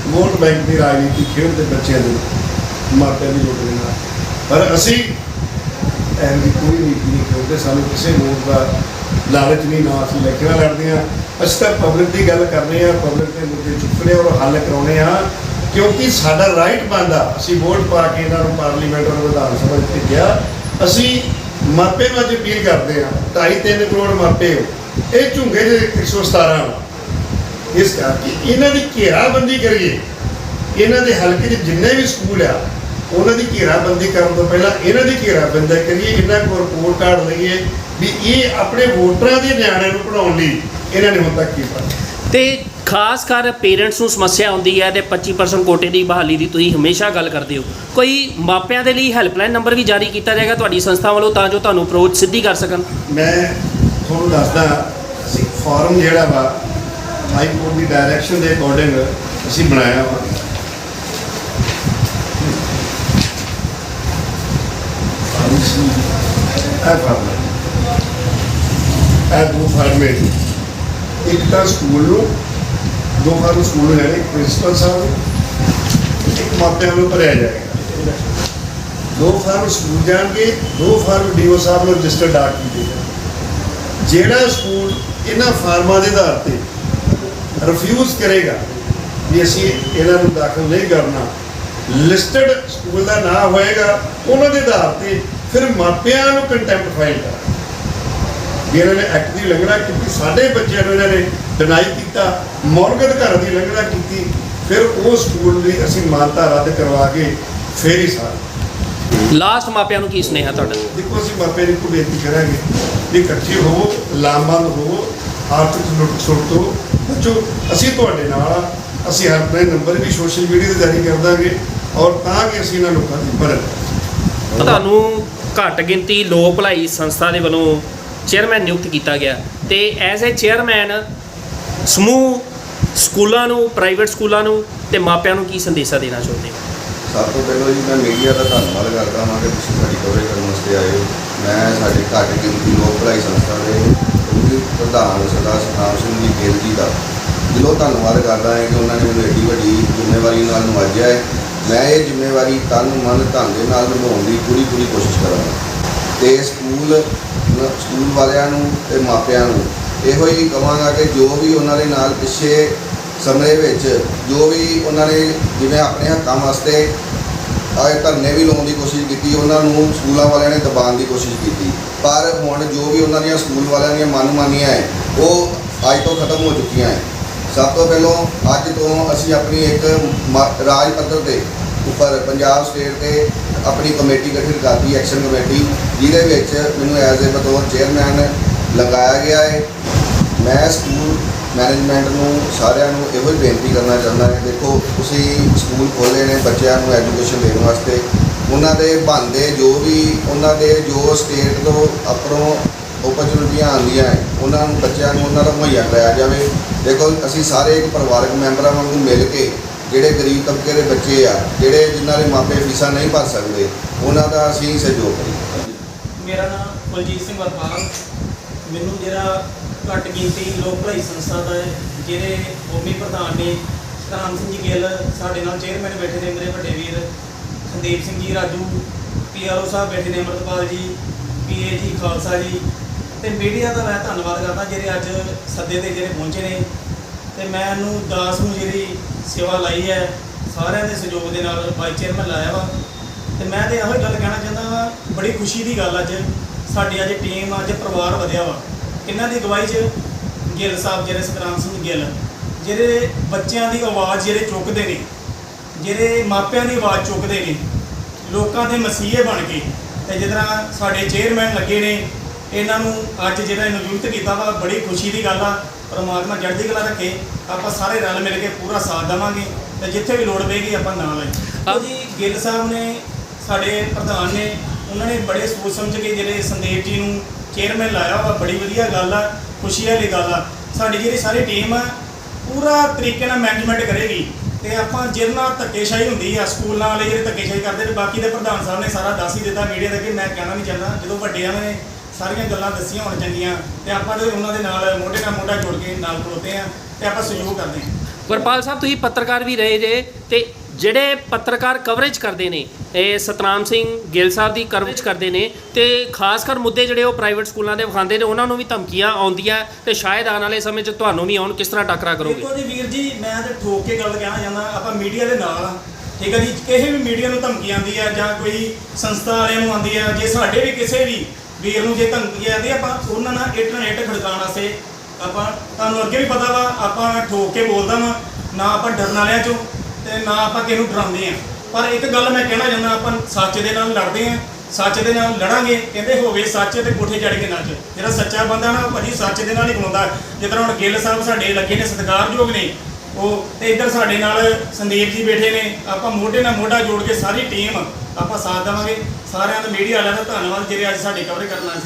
ਵੋਟ ਬੈਂਕ ਦੀ ਰਾਜਨੀਤੀ ਖੇਡਦੇ ਬੱਚਿਆਂ ਦੇ ਮਾਪਿਆਂ ਦੀ ਲੁੱਟ ਦੇ ਨਾਲ। ਪਰ ਅਸੀਂ ਇਹੋ ਜਿਹੀ ਕੋਈ ਨੀਤੀ ਨਹੀਂ ਖੇਡਦੇ, ਸਾਨੂੰ ਕਿਸੇ ਵੋਟ ਦਾ ਲਾਲਚ ਨਹੀਂ, ਨਾ ਅਸੀਂ ਇਲੈਕਸ਼ਨਾਂ ਲੜਦੇ ਆ ਅਸੀਂ ਤਾਂ ਪਬਲਿਕ ਦੀ ਗੱਲ ਕਰਨੇ ਆ ਪਬਲਿਕ ਦੇ ਮੁੱਦੇ ਚੁੱਕਣੇ ਔਰ ਹੱਲ ਕਰਾਉਣੇ ਆ ਕਿਉਂਕਿ ਸਾਡਾ ਰਾਈਟ ਬਣਦਾ। ਅਸੀਂ ਵੋਟ ਪਾ ਕੇ ਇਹਨਾਂ ਨੂੰ ਪਾਰਲੀਮੈਂਟ ਔਰ ਵਿਧਾਨ ਸਭਾ ਵਿੱਚ ਭੇਜਿਆ। ਅਸੀਂ ਮਾਪੇ ਨੂੰ ਅੱਜ ਅਪੀਲ ਕਰਦੇ ਆ 2.5 3 ਕਰੋੜ ਮਾਪੇ ਹੋ। ਇਹ ਝੁੰਗੇ ਦੇ 117 ਵਾ ਇਸ ਕਰਕੇ ਇਹਨਾਂ ਦੀ ਘੇਰਾਬੰਦੀ ਕਰੀਏ। ਇਹਨਾਂ ਦੇ ਹਲਕੇ 'ਚ ਜਿੰਨੇ ਵੀ ਸਕੂਲ ਆ ਉਹਨਾਂ ਦੀ ਘੇਰਾਬੰਦੀ ਕਰਨ ਤੋਂ ਪਹਿਲਾਂ ਇਹਨਾਂ ਦੀ ਘੇਰਾਬੰਦੀ ਕਰੀਏ ਇਹਨਾਂ ਕੋਲ ਰਿਪੋਰਟ ਕਾਰਡ ਲਈਏ ਵੀ ਇਹ ਆਪਣੇ ਵੋਟਰਾਂ ਦੇ ਨਿਆਣਿਆਂ ਨੂੰ ਪੜਾਉਣ ਲਈ ਇਹਨਾਂ ਨੇ ਹੁਣ ਤੱਕ ਕੀ ਕੀਤਾ। ਤੇ ਖਾਸ ਕਰ ਪੇਰੈਂਟਸ ਨੂੰ ਸਮੱਸਿਆ ਆਉਂਦੀ ਹੈ ਤੇ 25% ਕੋਟੇ ਦੀ ਬਹਾਲੀ ਦੀ ਤੁਸੀਂ ਹਮੇਸ਼ਾ ਗੱਲ ਕਰਦੇ ਹੋ। ਕੋਈ ਮਾਪਿਆਂ ਦੇ ਲਈ ਹੈਲਪਲਾਈਨ ਨੰਬਰ ਵੀ ਜਾਰੀ ਕੀਤਾ ਜਾਏਗਾ ਤੁਹਾਡੀ ਸੰਸਥਾ ਵੱਲੋਂ ਤਾਂ ਜੋ ਤੁਹਾਨੂੰ ਅਪਰੋਚ ਸਿੱਧੀ ਕਰ ਸਕਣ। ਮੈਂ ਤੁਹਾਨੂੰ ਦੱਸਦਾ ਅਸੀਂ ਫਾਰਮ ਜਿਹੜਾ ਵਾ ਹਾਈ ਕੋਰਟ ਦੀ ਡਾਇਰੈਕਸ਼ਨ ਦੇ ਅਕੋਰਡਿੰਗ ਅਸੀਂ ਬਣਾਇਆ ਵਾ। ਇਹ ਫਾਰਮ ਇਹ ਦੋ ਫਾਰਮ ਇੱਕ ਤਾਂ ਸਕੂਲ ਨੂੰ, ਦੋ ਫਾਰਮ ਸਕੂਲ ਨੂੰ ਲੈਣੇ ਪ੍ਰਿੰਸੀਪਲ ਸਾਹਿਬ ਨੂੰ, ਇੱਕ ਮਾਪਿਆਂ ਨੂੰ ਭਰਿਆ ਜਾਏਗਾ। ਦੋ ਫਾਰਮ ਸਕੂਲ ਜਾਣਗੇ, ਦੋ ਫਾਰਮ ਡੀਓ ਸਾਹਿਬ ਨੂੰ ਰਜਿਸਟਰ ਡਾਕ ਕੀਤੇ ਜਾਣਗੇ। ਜਿਹੜਾ ਸਕੂਲ ਇਹਨਾਂ ਫਾਰਮਾਂ ਦੇ ਆਧਾਰ ਤੇ ਰਿਫਿਊਜ਼ ਕਰੇਗਾ ਵੀ ਅਸੀਂ ਇਹਨਾਂ ਨੂੰ ਦਾਖਲ ਨਹੀਂ ਕਰਨਾ। ਲਿਸਟਡ ਸਕੂਲ ਦਾ ਨਾਮ ਹੋਏਗਾ ਉਹਨਾਂ ਦੇ ਆਧਾਰ ਤੇ ਫਿਰ ਮਾਪਿਆਂ ਨੂੰ ਕੰਟੈਂਪਟ ਫਾਈਲ ਕਰਾਂਗੇ। ਵੀ ਇਹਨਾਂ ਨੇ ਐਕਟ ਦੀ ਉਲੰਘਣਾ ਕੀਤੀ ਸਾਡੇ ਬੱਚਿਆਂ ਨੂੰ ਇਹਨਾਂ ਨੇ ਡਿਨਾਈ ਕੀਤਾ ਮੌਲਿਕ ਅਧਿਕਾਰਾਂ ਦੀ ਉਲੰਘਣਾ ਕੀਤੀ ਫਿਰ ਉਹ ਸਕੂਲ ਦੀ ਅਸੀਂ ਮਾਨਤਾ ਰੱਦ ਕਰਵਾ ਕੇ ਫੇਰ ਹੀ ਸਾਰ। ਲਾਸਟ ਮਾਪਿਆਂ ਨੂੰ ਕੀ ਸੁਨੇਹਾ ਤੁਹਾਡਾ? ਦੇਖੋ ਅਸੀਂ ਮਾਪੇ ਨੂੰ ਬੇਨਤੀ ਕਰਾਂਗੇ। ਵੀ ਇਕੱਠੇ ਹੋਵੋ ਲਾਮਬੰਦ ਹੋਵੋ ਆਰਥਿਕ ਲੁੱਟ ਸੁੱਟ ਤੋਂ। ਬੱਚੋ ਅਸੀਂ ਤੁਹਾਡੇ ਨਾਲ ਆ। ਅਸੀਂ ਹੈਲਪਲਾਈਨ ਨੰਬਰ ਵੀ ਸੋਸ਼ਲ ਮੀਡੀਆ ਤੇ ਜਾਰੀ ਕਰ ਦਾਂਗੇ ਔਰ ਤਾਂ ਕਿ ਅਸੀਂ ਇਹਨਾਂ ਲੋਕਾਂ ਦੀ ਮਦਦ ਕਰੀਏ। ਤੁਹਾਨੂੰ ਘੱਟ ਗਿਣਤੀ ਲੋਕ ਭਲਾਈ ਸੰਸਥਾ ਦੇ ਵੱਲੋਂ ਚੇਅਰਮੈਨ ਨਿਯੁਕਤ ਕੀਤਾ ਗਿਆ ਤੇ ਐਜ਼ ਅ ਚੇਅਰਮੈਨ ਸਮੂਹ ਸਕੂਲਾਂ ਨੂੰ ਪ੍ਰਾਈਵੇਟ ਸਕੂਲਾਂ ਨੂੰ ਤੇ ਮਾਪਿਆਂ ਨੂੰ ਕੀ ਸੰਦੇਸ਼ਾ ਦੇਣਾ ਚਾਹੁੰਦੇ ਹੋ? ਸਭ ਤੋਂ ਪਹਿਲਾਂ ਜੀ ਮੈਂ ਮੀਡੀਆ ਦਾ ਧੰਨਵਾਦ ਕਰਦਾ ਹਾਂ ਕਿ ਤੁਸੀਂ ਸਾਡੀ ਕਵਰੇਜ ਕਰਨ ਵਾਸਤੇ ਆਏ ਹੋ। ਮੈਂ ਸਾਡੇ ਘੱਟ ਗਿਣਤੀ ਲੋਕ ਭਲਾਈ ਸੰਸਥਾ ਦੇ ਪ੍ਰਧਾਨ ਸਰਦਾਰ ਸਤਨਾਮ ਸਿੰਘ ਜੀ ਗਿੱਲ ਜੀ ਦਾ। ਦਿਲੋਂ ਧੰਨਵਾਦ ਕਰਦਾ ਹਾਂ ਕਿ ਉਹਨਾਂ ਨੇ ਮੈਨੂੰ ਐਡੀ ਵੱਡੀ ਜ਼ਿੰਮੇਵਾਰੀ ਨਾਲ ਨਵਾਜਿਆ ਹੈ। ਮੈਂ ਇਹ ਜ਼ਿੰਮੇਵਾਰੀ ਤਨ, ਮਨ, ਧਨ ਦੇ ਨਾਲ ਨਿਭਾਉਣ ਦੀ ਪੂਰੀ ਪੂਰੀ ਕੋਸ਼ਿਸ਼ ਕਰਾਂਗਾ। ਤੇ ਸਕੂਲ ਸਕੂਲ ਵਾਲਿਆਂ ਨੂੰ ਤੇ ਮਾਪਿਆਂ ਨੂੰ ਇਹੋ ਹੀ ਕਹਾਂਗਾ ਕਿ ਜੋ ਵੀ ਉਹਨਾਂ ਦੇ ਨਾਲ ਪਿੱਛੇ ਸਮੇਂ ਵਿੱਚ, ਜੋ ਵੀ ਉਹਨਾਂ ਨੇ ਜਿਵੇਂ ਆਪਣੇ ਹੱਕਾਂ ਵਾਸਤੇ ਆਏ ਧਰਨੇ ਵੀ ਲਾਉਣ ਦੀ ਕੋਸ਼ਿਸ਼ ਕੀਤੀ, ਉਹਨਾਂ ਨੂੰ ਸਕੂਲਾਂ ਵਾਲਿਆਂ ਨੇ ਦਬਾਉਣ ਦੀ ਕੋਸ਼ਿਸ਼ ਕੀਤੀ। ਪਰ ਹੁਣ ਜੋ ਵੀ ਉਹਨਾਂ ਦੀਆਂ ਸਕੂਲ ਵਾਲਿਆਂ ਦੀਆਂ ਮਨਮਾਨੀਆਂ ਹੈ ਉਹ ਅੱਜ ਤੋਂ ਖਤਮ ਹੋ ਚੁੱਕੀਆਂ ਹੈ ਸਭ ਤੋਂ ਪਹਿਲਾਂ ਅੱਜ ਤੋਂ ਅਸੀਂ ਆਪਣੀ ਇੱਕ ਮ- ਰਾਜ ਪੱਧਰ ਤੇ ਉੱਪਰ ਪੰਜਾਬ ਸਟੇਟ ਤੇ ਆਪਣੀ ਕਮੇਟੀ ਗਠਿਤ ਕਰਤੀ, ਐਕਸ਼ਨ ਕਮੇਟੀ, ਜਿਹਦੇ ਵਿੱਚ ਮੈਨੂੰ ਐਜ਼ ਏ ਬਤੌਰ ਚੇਅਰਮੈਨ ਲਗਾਇਆ ਗਿਆ ਹੈ ਮੈਂ ਸਕੂਲ ਮੈਨੇਜਮੈਂਟ ਨੂੰ ਸਾਰਿਆਂ ਨੂੰ ਇਹੋ ਹੀ ਬੇਨਤੀ ਕਰਨਾ ਚਾਹੁੰਦਾ ਹਾਂ ਦੇਖੋ, ਤੁਸੀਂ ਸਕੂਲ ਖੋਲ੍ਹੇ ਨੇ ਬੱਚਿਆਂ ਨੂੰ ਐਜੂਕੇਸ਼ਨ ਦੇਣ ਵਾਸਤੇ। ਉਹਨਾਂ ਦੇ ਬਣਦੇ ਜੋ ਵੀ ਉਹਨਾਂ ਦੇ ਜੋ ਸਟੇਟ ਤੋਂ ਅਪਰੋਂ ਓਪਰਚੁਨਿਟੀਆਂ ਆਉਂਦੀਆਂ ਹੈ, ਉਹਨਾਂ ਨੂੰ ਬੱਚਿਆਂ ਨੂੰ ਉਹਨਾਂ ਦਾ ਮੁਹੱਈਆ ਕਰਾਇਆ ਜਾਵੇ। ਦੇਖੋ, ਅਸੀਂ ਸਾਰੇ ਇੱਕ ਪਰਿਵਾਰਕ ਮੈਂਬਰਾਂ ਵਾਂਗੂ ਮਿਲ ਕੇ ਜਿਹੜੇ ਗਰੀਬ ਤਬਕੇ ਦੇ ਬੱਚੇ ਆ, ਜਿਹੜੇ ਜਿਨ੍ਹਾਂ ਦੇ ਮਾਪੇ ਫੀਸਾਂ ਨਹੀਂ ਭਰ ਸਕਦੇ, ਉਹਨਾਂ ਦਾ ਅਸੀਂ ਸਹਿਯੋਗ ਕਰੀਏ। ਮੇਰਾ ਨਾਮ ਕੁਲਜੀਤ ਸਿੰਘ ਵਰਪਾਲ। ਮੈਨੂੰ ਜਿਹੜਾ ਘੱਟ ਗਿਣਤੀ ਲੋਕ ਭਲਾਈ ਸੰਸਥਾ ਦਾ ਜਿਹੜੇ ਕੌਮੀ ਪ੍ਰਧਾਨ ਨੇ ਸਤਨਾਮ ਸਿੰਘ ਜੀ ਗਿੱਲ, ਸਾਡੇ ਨਾਲ ਚੇਅਰਮੈਨ ਬੈਠੇ ਨੇ ਮੇਰੇ ਵੱਡੇ ਵੀਰ ਸੰਦੀਪ ਸਿੰਘ ਜੀ, ਰਾਜੂ ਪੀਆਰਓ ਸਾਹਿਬ ਬੈਠੇ ਨੇ ਅਮਰਤਪਾਲ ਜੀ ਪੀਏ ਜੀ, ਖਾਲਸਾ ਜੀ, ਤੇ ਮੀਡੀਆ ਦਾ ਮੈਂ ਧੰਨਵਾਦ ਕਰਦਾ ਜਿਹੜੇ ਅੱਜ ਸੱਦੇ ਤੇ ਜਿਹੜੇ ਪਹੁੰਚੇ ਨੇ। ਤੇ ਮੈਂ ਇਹਨੂੰ ਦਾਸ ਨੂੰ ਜਿਹੜੀ ਸੇਵਾ ਲਾਈ ਹੈ, ਸਾਰਿਆਂ ਦੇ ਸਹਿਯੋਗ ਦੇ ਨਾਲ ਵਾਈਸ ਚੇਅਰਮੈਨ ਲਾਇਆ ਵਾ। ਤੇ ਮੈਂ ਤੇ ਇਹੋ ਹੀ ਗੱਲ ਕਹਿਣਾ ਚਾਹੁੰਦਾ ਬੜੀ ਖੁਸ਼ੀ ਦੀ ਗੱਲ ਅੱਜ ਸਾਡੀ ਅੱਜ ਟੀਮ ਅੱਜ ਪਰਿਵਾਰ ਵਧਿਆ ਵਾ। ਇਹਨਾਂ ਦੀ ਅਗਵਾਈ 'ਚ ਗਿੱਲ ਸਾਹਿਬ ਜਿਹੜੇ ਸਤਰਾਮ ਸਿੰਘ ਗਿੱਲ ਜਿਹੜੇ ਬੱਚਿਆਂ ਦੀ ਆਵਾਜ਼ ਜਿਹੜੇ ਚੁੱਕਦੇ ਨੇ ਜਿਹੜੇ ਮਾਪਿਆਂ ਦੀ ਆਵਾਜ਼ ਚੁੱਕਦੇ ਨੇ ਲੋਕਾਂ ਦੇ ਮਸੀਹੇ ਬਣ ਕੇ ਤੇ ਜਿਸ ਤਰ੍ਹਾਂ ਸਾਡੇ ਚੇਅਰਮੈਨ ਲੱਗੇ ਨੇ ਇਹਨਾਂ ਨੂੰ ਅੱਜ ਜਿਹੜਾ ਇਹਨੂੰ ਨਿਯੁਕਤ ਕੀਤਾ ਵਾ ਬੜੀ ਖੁਸ਼ੀ ਦੀ ਗੱਲ ਆ ਪਰਮਾਤਮਾ ਚੜ੍ਹਦੀ ਕਲਾ ਰੱਖੇ ਆਪਾਂ ਸਾਰੇ ਰਲ ਮਿਲ ਕੇ ਪੂਰਾ ਸਾਥ ਦੇਵਾਂਗੇ ਤੇ ਜਿੱਥੇ ਵੀ ਲੋੜ ਪਏਗੀ ਆਪਾਂ ਨਾਲ ਆਏ। ਜੀ ਗਿੱਲ ਸਾਹਿਬ ਨੇ ਸਾਡੇ ਪ੍ਰਧਾਨ ਨੇ ਉਹਨਾਂ ਨੇ ਬੜੇ ਸੋਚ ਸਮਝ ਕੇ ਜਿਹੜੇ ਸੰਦੇਸ਼ ਜੀ ਨੂੰ ਚੇਅਰਮੈਨ ਲਾਇਆ ਵਾ, ਬੜੀ ਵਧੀਆ ਗੱਲ ਆ, ਖੁਸ਼ੀ ਵਾਲੀ ਗੱਲ ਆ। ਸਾਡੀ ਜਿਹੜੀ ਸਾਰੀ ਟੀਮ ਆ, ਪੂਰਾ ਤਰੀਕੇ ਨਾਲ ਮੈਨੇਜਮੈਂਟ ਕਰੇਗੀ। ਤੇ ਆਪਾਂ ਜਿਹਦੇ ਨਾਲ ਧੱਕੇਸ਼ਾਹੀ ਹੁੰਦੀ ਆ ਸਕੂਲਾਂ ਵਾਲੇ ਜਿਹੜੇ ਧੱਕੇਸ਼ਾਹੀ ਕਰਦੇ ਨੇ, ਬਾਕੀ ਦੇ ਪ੍ਰਧਾਨ ਸਾਹਿਬ ਨੇ ਸਾਰਾ ਦੱਸ ਹੀ ਦਿੱਤਾ ਮੀਡੀਆ ਦੇ ਕਿ ਮੈਂ ਕਹਿਣਾ ਨਹੀਂ ਚਾਹੁੰਦਾ। ਜਦੋਂ ਵੱਡਿਆਂ ਨੇ ਸਾਰੀਆਂ ਗੱਲਾਂ ਦੱਸੀਆਂ ਹੋਣ ਚੰਗੀਆਂ, ਤੇ ਆਪਾਂ ਤੇ ਉਹਨਾਂ ਦੇ ਨਾਲ ਮੋਢੇ ਨਾਲ ਮੋਢਾ ਜੋੜ ਕੇ ਨਾਲ ਖਲੋਤੇ ਆ, ਤੇ ਆਪਾਂ ਸਹਿਯੋਗ ਕਰਦੇ ਹਾਂ ਗੁਰਪਾਲ ਸਾਹਿਬ, ਤੁਸੀਂ ਪੱਤਰਕਾਰ ਵੀ ਰਹੇ ਜੇ, ਤੇ ਜਿਹੜੇ ਪੱਤਰਕਾਰ ਕਵਰੇਜ ਕਰਦੇ ਨੇ ਇਹ ਸਤਨਾਮ ਸਿੰਘ ਗਿੱਲ ਸਾਹਿਬ ਦੀ ਕਵਰੇਜ ਕਰਦੇ ਨੇ, ਤੇ ਖਾਸ ਕਰ ਮੁੱਦੇ ਜਿਹੜੇ ਉਹ ਪ੍ਰਾਈਵੇਟ ਸਕੂਲਾਂ ਦੇ ਵਿਖਾਉਂਦੇ ਨੇ, ਉਹਨਾਂ ਨੂੰ ਵੀ ਧਮਕੀਆਂ ਆਉਂਦੀਆਂ ਤੇ ਸ਼ਾਇਦ ਆਉਣ ਵਾਲੇ ਸਮੇਂ 'ਚ ਤੁਹਾਨੂੰ ਵੀ ਆਉਣ, ਕਿਸ ਤਰ੍ਹਾਂ ਟੱਕਰਾ ਕਰੋਗੇ? ਦੇਖੋ ਜੀ ਵੀਰ ਜੀ, ਮੈਂ ਤੇ ਠੋਕ ਕੇ ਗੱਲ ਕਹਿਣਾ ਚਾਹੁੰਦਾ, ਆਪਾਂ ਮੀਡੀਆ ਦੇ ਨਾਲ ਆ, ਠੀਕ ਹੈ ਜੀ? ਕਿਸੇ ਵੀ ਮੀਡੀਆ ਨੂੰ ਧਮਕੀ ਆਉਂਦੀ ਹੈ, ਜਾਂ ਕੋਈ ਸੰਸਥਾ ਵਾਲਿਆਂ ਨੂੰ ਆਉਂਦੀ ਹੈ, ਜੇ ਸਾਡੇ ਵੀ ਕਿਸੇ ਵੀ ਵੀਰ ਨੂੰ ਜੇ ਧਮਕੀ ਆਉਂਦੀ ਆਪਾਂ ਉਹਨਾਂ ਨਾਲ ਇੱਟ ਖੜਕਾਉਣ ਵਾਸਤੇ ਆਪਾਂ, ਤੁਹਾਨੂੰ ਅੱਗੇ ਵੀ ਪਤਾ ਵਾ, ਆਪਾਂ ਠੋਕ ਕੇ ਬੋਲਦਾ ਵਾਂ, ਨਾ ਆਪਾਂ ਡਰਨ ਵਾਲਿਆਂ ਚੋਂ ਤੇ ਨਾ ਆਪਾਂ ਕਿਸੇ ਨੂੰ ਡਰਾਉਂਦੇ ਆ। ਪਰ ਇੱਕ ਗੱਲ ਮੈਂ ਕਹਿਣਾ ਚਾਹੁੰਦਾ, ਆਪਾਂ ਸੱਚ ਦੇ ਨਾਲ ਲੜਦੇ ਆ, ਸੱਚ ਦੇ ਨਾਲ ਲੜਾਂਗੇ, ਕਹਿੰਦੇ ਹੋਵੇ ਸੱਚ ਤੇ ਕੋਠੇ ਚੜ ਕੇ ਨੱਚ। ਜਿਹੜਾ ਸੱਚਾ ਬੰਦਾ ਨਾ, ਉਹ ਭਾਜੀ ਸੱਚ ਦੇ ਨਾਲ ਹੀ ਖਲੋਂਦਾ ਜਿਸ ਤਰ੍ਹਾਂ ਹੁਣ ਗਿੱਲ ਸਾਹਿਬ ਸਾਡੇ ਲੱਗੇ ਨੇ, ਸਤਿਕਾਰਯੋਗ ਨੇ, ਉਹ ਤੇ ਇੱਧਰ ਸਾਡੇ ਨਾਲ ਸੰਦੀਪ ਜੀ ਬੈਠੇ ਨੇ। ਆਪਾਂ ਮੋਢੇ ਨਾਲ ਮੋਢਾ ਜੋੜ ਕੇ ਸਾਰੀ ਟੀਮ ਆਪਾਂ ਸਾਥ ਦੇਵਾਂਗੇ। ਸਾਰਿਆਂ ਦਾ ਮੀਡੀਆ ਵਾਲਿਆਂ ਦਾ ਧੰਨਵਾਦ ਜਿਹੜੇ ਅੱਜ ਸਾਡੇ ਕਵਰ ਕਰਨ ਆਏ।